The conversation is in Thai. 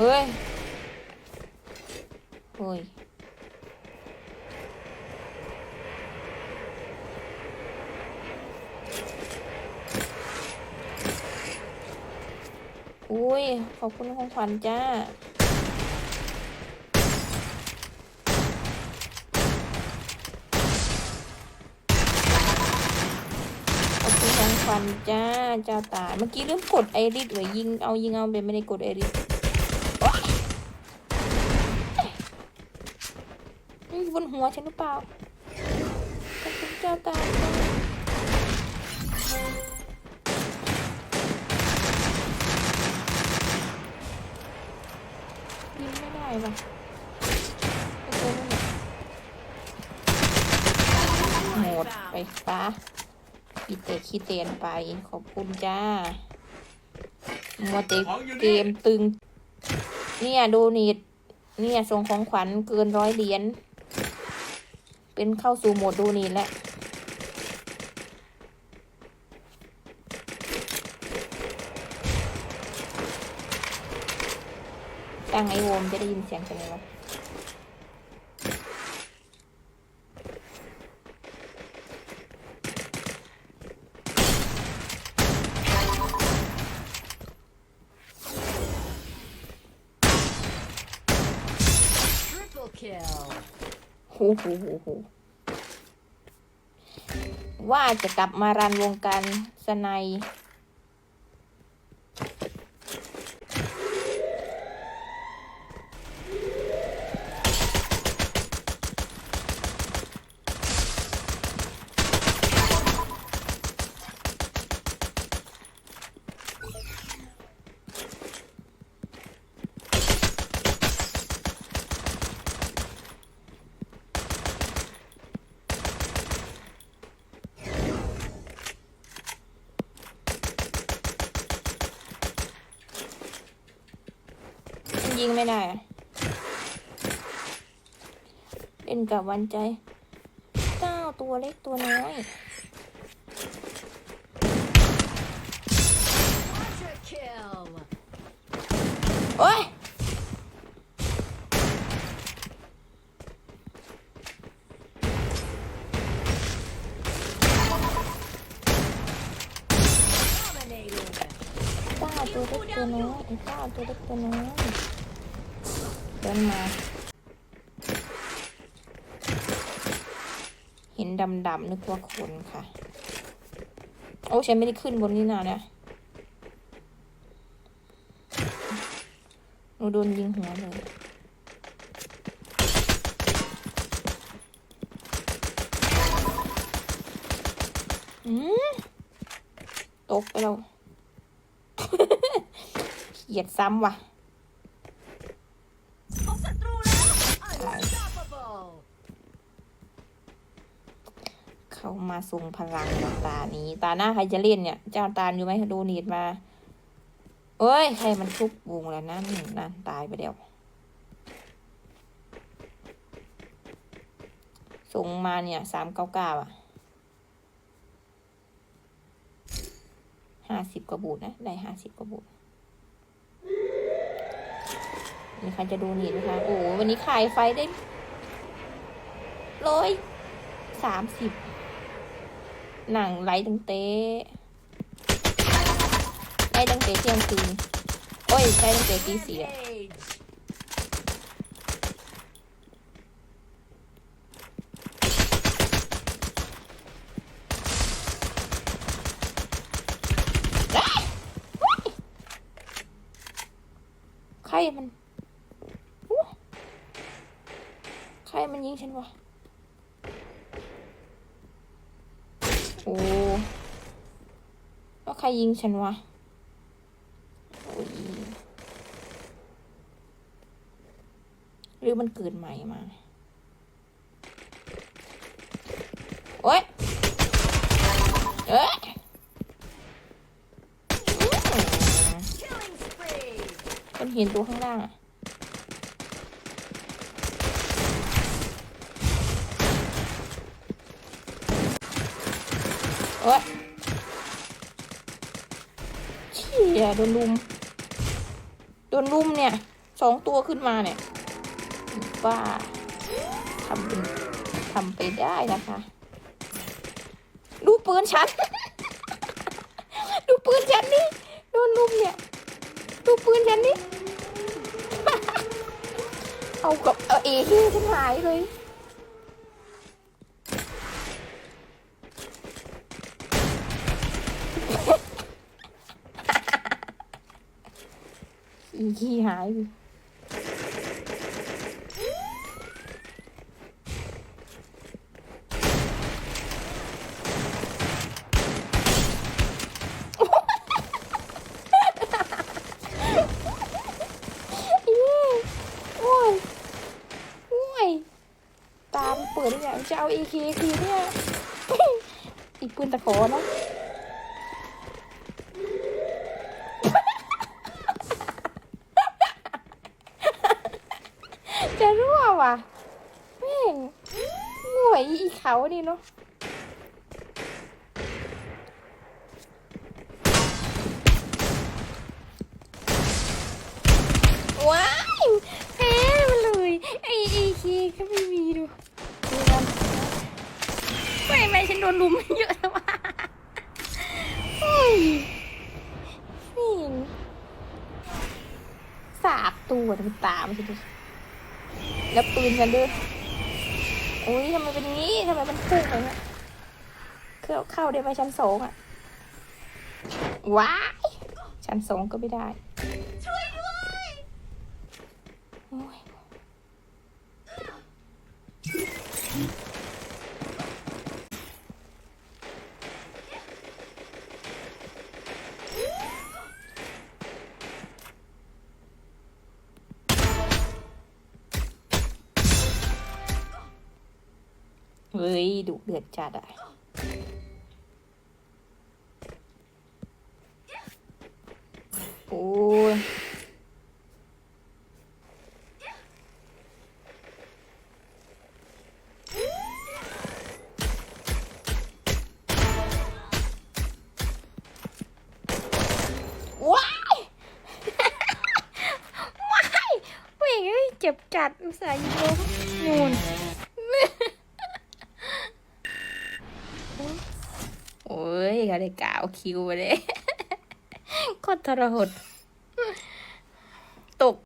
เฮ้ยเฮ้ยอุ้ย ขอบคุณของขวัญจ้า ขอบคุณของขวัญจ้าเจ้าตา เมื่อกี้ลืมกดไอริสไว้ยิง เอายิงเอาไปไม่ได้กดไอริสโอ๊ย นี่บนหัวฉันหรือเปล่าขอบคุณเจ้าตาจ้ายิงไม่ได้ว่ะโอหละหมดไปฟ้าอีเตะขี้เตียนไป ขอบคุณจ้ามัวเตะเกมตึง เนี่ย ดูนิดเนี่ยส่งของขวัญเกินร้อยเหรียญ เป็นเข้าสู่โหมดดูนิดแล้วตั้งไอโวมจะได้ยินเสียงกันเลยวะ Triple kill. หูหูหูหูว่าจะกลับมารันวงการสไน ยิงไม่ได้ เล่นกับวันใจเจ้าตัวเล็กตัวน้อยโอ้ยเจ้าตัวเล็กตัวน้อยไอ้เจ้าตัวเล็กตัวน้อย เดินมา เห็นดำๆนึกว่าคนค่ะ โอ้ฉันไม่ได้ขึ้นบนนี้นานแล้วหนูโดนยิงหัวเลยอืมตกไปแล้ว เหยียดซ้ำว่ะ เขามาทรงพลังแล้วตานี้ ตาหน้าใครจะเล่นเนี่ย เจ้าตาลอยู่ไหมดูนีดมาเอ้ย ใครมันทุบวงแล้วนั่นนั่นตายไปเดียว ส่งมาเนี่ยสามเก้าเก้าอะห้าสิบกว่าบูทนะ ได้ห้าสิบกว่าบูทนี่ใครจะดูนีดไหมคะ โอ้วันนี้ขายไฟได้ร้อยสามสิบ หนังไลท์ตั้งเตะได้ตั้งแต่เที่ยงคืนโอ้ยได้ตั้งแต่ตีสี่อะใครมันอู้ใครมันยิงฉันวะ โอ้แล้วใครยิงฉันวะหรือมันเกิดใหม่มา โอ้ยเอ้ยม Killing spree. เป็นหินตัวข้างล่างอะ โอ๊ยเชี่ยโดนลุม โดนลุมเนี่ยสองตัวขึ้นมาเนี่ยว่าทำเป็นทำไปได้นะคะ ดูปืนฉัน ดูปืนฉันนี่โดนลุมเนี่ย ดูปืนฉันนี่เอากับเอาเอที่ฉันหายเลย ขี้หายไปอีโอ้ยโอ้ยตามเปิดได้ไงจะเอา AK คืนเนี่ยอีกปืนตะโขนะรั่วว่ะแม่ งห่วยอีเขานี่เนาะว้ายแพ้มันเลยไอไอคีก็ไม่มีดูดูมันไม่ไม่ฉันโดนลุมเยอะแล้วว่ะโอ้ยนี่สาบตัวมันตามฉันดิแล้วปืนกันด้วย อุ้ยทำไมเป็นงี้ทำไมมันพุ่งไปเนี่ยเข้าเข้าได้ไหมชั้นสองอะว้ายชั้นสองก็ไม่ได้ ช่วยด้วยโอ้ย เฮ้ยดุเดือดจัดอะโอ้ยว้ายว้ายเว้ยเอ้ยเจ็บจัดอุตส่าห์ยิงลงนู่น เขาได้กาวคิวเลยโคตรทรหดตก